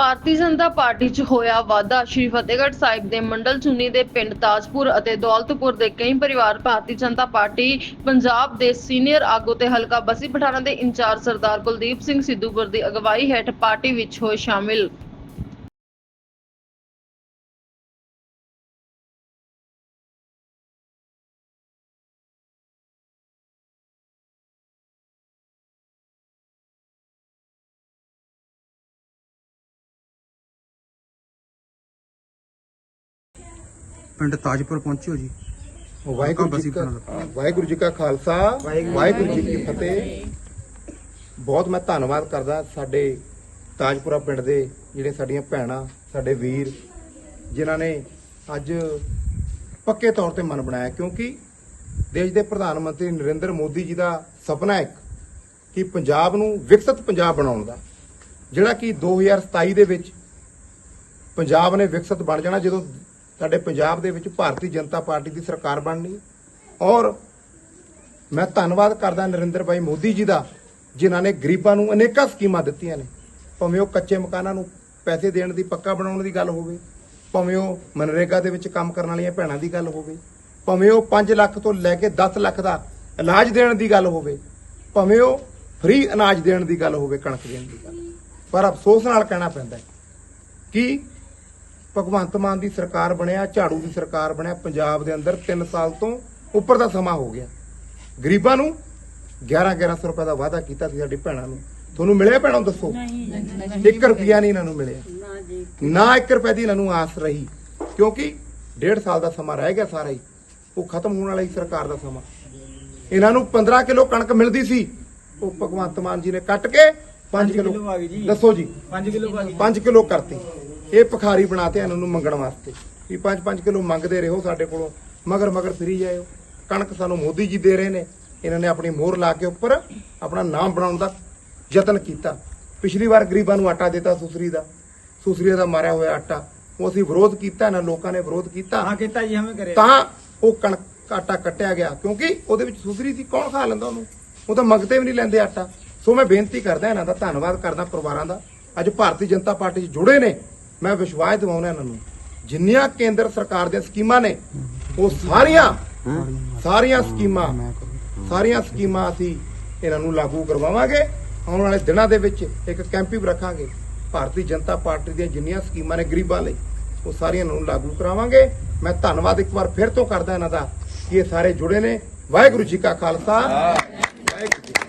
Bharatiya Janata party 'ਚ ਹੋਇਆ ਵਾਧਾ। ਸ਼੍ਰੀ ਫਤਿਹਗੜ੍ਹ ਸਾਹਿਬ ਦੇ ਮੰਡਲ ਚੁੰਨੀ ਦੇ ਪਿੰਡ ਤਾਜਪੁਰ ਅਤੇ ਦੌਲਤਪੁਰ ਦੇ ਕਈ ਪਰਿਵਾਰ ਭਾਰਤੀ ਜਨਤਾ ਪਾਰਟੀ, ਪੰਜਾਬ ਦੇ ਸੀਨੀਅਰ ਆਗੂ ਤੇ ਹਲਕਾ ਬਸੀ ਪਠਾਣਾ ਦੇ ਇੰਚਾਰਜ ਸਰਦਾਰ ਕੁਲਦੀਪ ਸਿੰਘ ਸਿੱਧੂਪੁਰ ਦੀ ਅਗਵਾਈ ਹੇਠ ਪਾਰਟੀ ਵਿੱਚ ਹੋਏ ਸ਼ਾਮਿਲ। ਪਿੰਡ ਤਾਜਪੁਰ ਪਹੁੰਚੇ ਹੋ ਜੀ ਵਾਹਿਗੁਰੂ ਜੀ ਕਾ ਵਾਹਿਗੁਰੂ ਜੀ ਕਾ ਖਾਲਸਾ ਵਾਹਿਗੁਰੂ ਜੀ ਕੀ ਫਤਿਹ। ਬਹੁਤ ਮੈਂ ਧੰਨਵਾਦ ਕਰਦਾ ਸਾਡੇ ਤਾਜਪੁਰਾ ਪਿੰਡ ਦੇ ਜਿਹੜੇ ਸਾਡੀਆਂ ਭੈਣਾਂ ਸਾਡੇ ਵੀਰ ਜਿਨ੍ਹਾਂ ਨੇ ਅੱਜ ਪੱਕੇ ਤੌਰ ਤੇ ਮਨ ਬਣਾਇਆ। ਕਿਉਂਕਿ ਦੇਸ਼ ਦੇ ਪ੍ਰਧਾਨ ਮੰਤਰੀ ਨਰਿੰਦਰ ਮੋਦੀ ਜੀ ਦਾ ਸੁਪਨਾ ਹੈ ਇੱਕ ਕਿ ਪੰਜਾਬ ਨੂੰ ਵਿਕਸਿਤ ਪੰਜਾਬ ਬਣਾਉਣ ਦਾ ਜਿਹੜਾ ਕਿ 2027 ਦੇ ਵਿੱਚ ਪੰਜਾਬ ਨੇ ਵਿਕਸਿਤ ਬਣ ਜਾਣਾ ਜਦੋਂ ਸਾਡੇ ਪੰਜਾਬ ਦੇ ਵਿੱਚ ਭਾਰਤੀ ਜਨਤਾ ਪਾਰਟੀ ਦੀ ਸਰਕਾਰ ਬਣਨੀ ਔਰ ਮੈਂ ਧੰਨਵਾਦ ਕਰਦਾ ਨਰਿੰਦਰ ਭਾਈ ਮੋਦੀ ਜੀ ਦਾ, ਜਿਨ੍ਹਾਂ ਨੇ ਗਰੀਬਾਂ ਨੂੰ ਅਨੇਕਾਂ ਸਕੀਮਾਂ ਦਿੱਤੀਆਂ ਨੇ। ਭਾਵੇਂ ਉਹ ਕੱਚੇ ਮਕਾਨਾਂ ਨੂੰ ਪੈਸੇ ਦੇਣ ਦੀ, ਪੱਕਾ ਬਣਾਉਣ ਦੀ ਗੱਲ ਹੋਵੇ, ਭਾਵੇਂ ਉਹ ਮਨਰੇਗਾ ਦੇ ਵਿੱਚ ਕੰਮ ਕਰਨ ਵਾਲੀਆਂ ਭੈਣਾਂ ਦੀ ਗੱਲ ਹੋਵੇ, ਭਾਵੇਂ ਉਹ 5 ਲੱਖ ਤੋਂ ਲੈ ਕੇ 10 ਲੱਖ ਦਾ ਇਲਾਜ ਦੇਣ ਦੀ ਗੱਲ ਹੋਵੇ, ਭਾਵੇਂ ਉਹ ਫ੍ਰੀ ਅਨਾਜ ਦੇਣ ਦੀ ਗੱਲ ਹੋਵੇ, ਕਣਕ ਦੇਣ ਦੀ ਗੱਲ। ਪਰ ਅਫਸੋਸ ਨਾਲ ਕਹਿਣਾ ਪੈਂਦਾ ਕਿ ਭਗਵੰਤ ਮਾਨ ਦੀ ਸਰਕਾਰ ਬਣਿਆ ਝਾੜੂ ਦੀ ਸਰਕਾਰ ਬਣਿਆ ਪੰਜਾਬ ਦੇ ਅੰਦਰ 3 ਸਾਲ ਤੋਂ ਉੱਪਰ ਦਾ ਸਮਾਂ ਹੋ ਗਿਆ। ਗਰੀਬਾਂ ਨੂੰ 11 1100 ਰੁਪਏ ਦਾ ਵਾਅਦਾ ਕੀਤਾ ਸੀ ਸਾਡੀ ਭੈਣਾਂ ਨੂੰ। ਤੁਹਾਨੂੰ ਮਿਲਿਆ ਭੈਣਾਂ ਨੂੰ ਦੱਸੋ? 1 ਰੁਪਿਆ ਨਹੀਂ ਇਹਨਾਂ ਨੂੰ ਮਿਲਿਆ। ਨਾ 1 ਰੁਪਏ ਦੀ ਇਹਨਾਂ ਨੂੰ ਆਸ ਰਹੀ ਕਿਉਂਕਿ ਡੇਢ ਸਾਲ ਦਾ ਸਮਾਂ ਰਹਿ ਗਿਆ ਸਾਰਾ ਹੀ। ਉਹ ਖਤਮ ਹੋਣ ਵਾਲਾ ਹੀ ਸਰਕਾਰ ਦਾ ਸਮਾਂ। ਇਹਨਾਂ ਨੂੰ 15 ਕਿਲੋ ਕਣਕ ਮਿਲਦੀ ਸੀ। ਉਹ ਭਗਵੰਤ ਮਾਨ ਜੀ ਨੇ ਕੱਟ ਕੇ 5 ਕਿਲੋ। ਦੱਸੋ ਜੀ। 5 ਕਿਲੋ ਪਾ 5 ਕਿਲੋ ਕਰਤੀ। ਇਹ ਭਖਾਰੀ ਬਣਾਤੇ ਇਹਨਾਂ ਨੂੰ ਮੰਗਣ ਵਾਸਤੇ। ਵੀ 5-5 ਕਿਲੋ ਮੰਗਦੇ ਰਹੋ ਸਾਡੇ ਕੋਲੋਂ। ਮਗਰ ਮਗਰ ਫਿਰੀ ਜਾਇਓ। ਕਣਕ ਸਾਨੂੰ ਮੋਦੀ ਜੀ ਦੇ ਰਹੇ ਨੇ। ਇਹਨਾਂ ਨੇ ਆਪਣੀ ਮੋਹਰ ਲਾ ਕੇ ਉੱਪਰ ਆਪਣਾ ਨਾਮ ਬਣਾਉਣ ਦਾ ਯਤਨ ਕੀਤਾ। ਪਿਛਲੀ ਵਾਰ ਗਰੀਬਾਂ ਨੂੰ ਆਟਾ ਦਿੱਤਾ ਸੁਸਰੀ ਦਾ। ਸੁਸਰੀ ਦਾ ਮਾਰਿਆ ਹੋਇਆ ਆਟਾ। ਉਹ ਅਸੀਂ ਵਿਰੋਧ ਕੀਤਾ ਇਹਨਾਂ ਲੋਕਾਂ ਨੇ ਵਿਰੋਧ ਕੀਤਾ। ਹਾਂ ਕੀਤਾ ਜੀ ਹਮੇ ਕਰਿਆ। ਤਾਂ ਉਹ ਕਣਕ ਆਟਾ ਕੱਟਿਆ ਗਿਆ। ਕਿਉਂਕਿ ਉਹਦੇ ਵਿੱਚ ਸੁਸਰੀ ਸੀ ਕੌਣ ਖਾ ਲੈਂਦਾ ਉਹਨੂੰ? ਉਹ ਤਾਂ ਮੰਗਤੇ ਵੀ ਨਹੀਂ ਲੈਂਦੇ ਆਟਾ। ਸੋ ਮੈਂ ਬੇਨਤੀ ਕਰਦਾ ਇਹਨਾਂ ਦਾ ਧੰਨਵਾਦ ਕਰਦਾ ਪਰਿਵਾਰਾਂ ਦਾ। ਅੱਜ ਭਾਰਤੀ ਜਨਤਾ ਪਾਰਟੀ 'ਚ ਜੁੜੇ ਨੇ। ਮੈਂ ਵਿਸ਼ਵਾਸ ਦਿਵਾਉਣਾ ਇਹਨਾਂ ਨੂੰ। ਜਿੰਨੀਆਂ ਕੇਂਦਰ ਸਰਕਾਰ ਦੀਆਂ ਸਕੀਮਾਂ ਨੇ, ਉਹ ਸਾਰੀਆਂ ਸਾਰੀਆਂ ਸਕੀਮਾਂ ਸਾਰੀਆਂ ਸਕੀਮਾਂ ਅਸੀਂ ਇਹਨਾਂ ਨੂੰ ਲਾਗੂ ਕਰਵਾਵਾਂਗੇ। ਆਉਣ ਵਾਲੇ ਦਿਨਾਂ ਦੇ ਵਿੱਚ ਇੱਕ ਕੈਂਪ ਵੀ ਰੱਖਾਂਗੇ। ਭਾਰਤੀ ਜਨਤਾ ਪਾਰਟੀ ਦੀਆਂ ਜਿੰਨੀਆਂ ਸਕੀਮਾਂ ਨੇ ਗਰੀਬਾਂ ਲਈ, ਉਹ ਸਾਰੀਆਂ ਨੂੰ ਲਾਗੂ ਕਰਾਵਾਂਗੇ। ਮੈਂ ਧੰਨਵਾਦ ਇੱਕ ਵਾਰ ਫਿਰ ਤੋਂ ਕਰਦਾ ਇਹਨਾਂ ਦਾ ਕਿ ਇਹ ਸਾਰੇ ਜੁੜੇ ਨੇ। ਵਾਹਿਗੁਰੂ ਜੀ ਕਾ ਖਾਲਸਾ ਵਾਹਿਗੁਰੂ ਜੀ ਕੀ ਫਤਿਹ।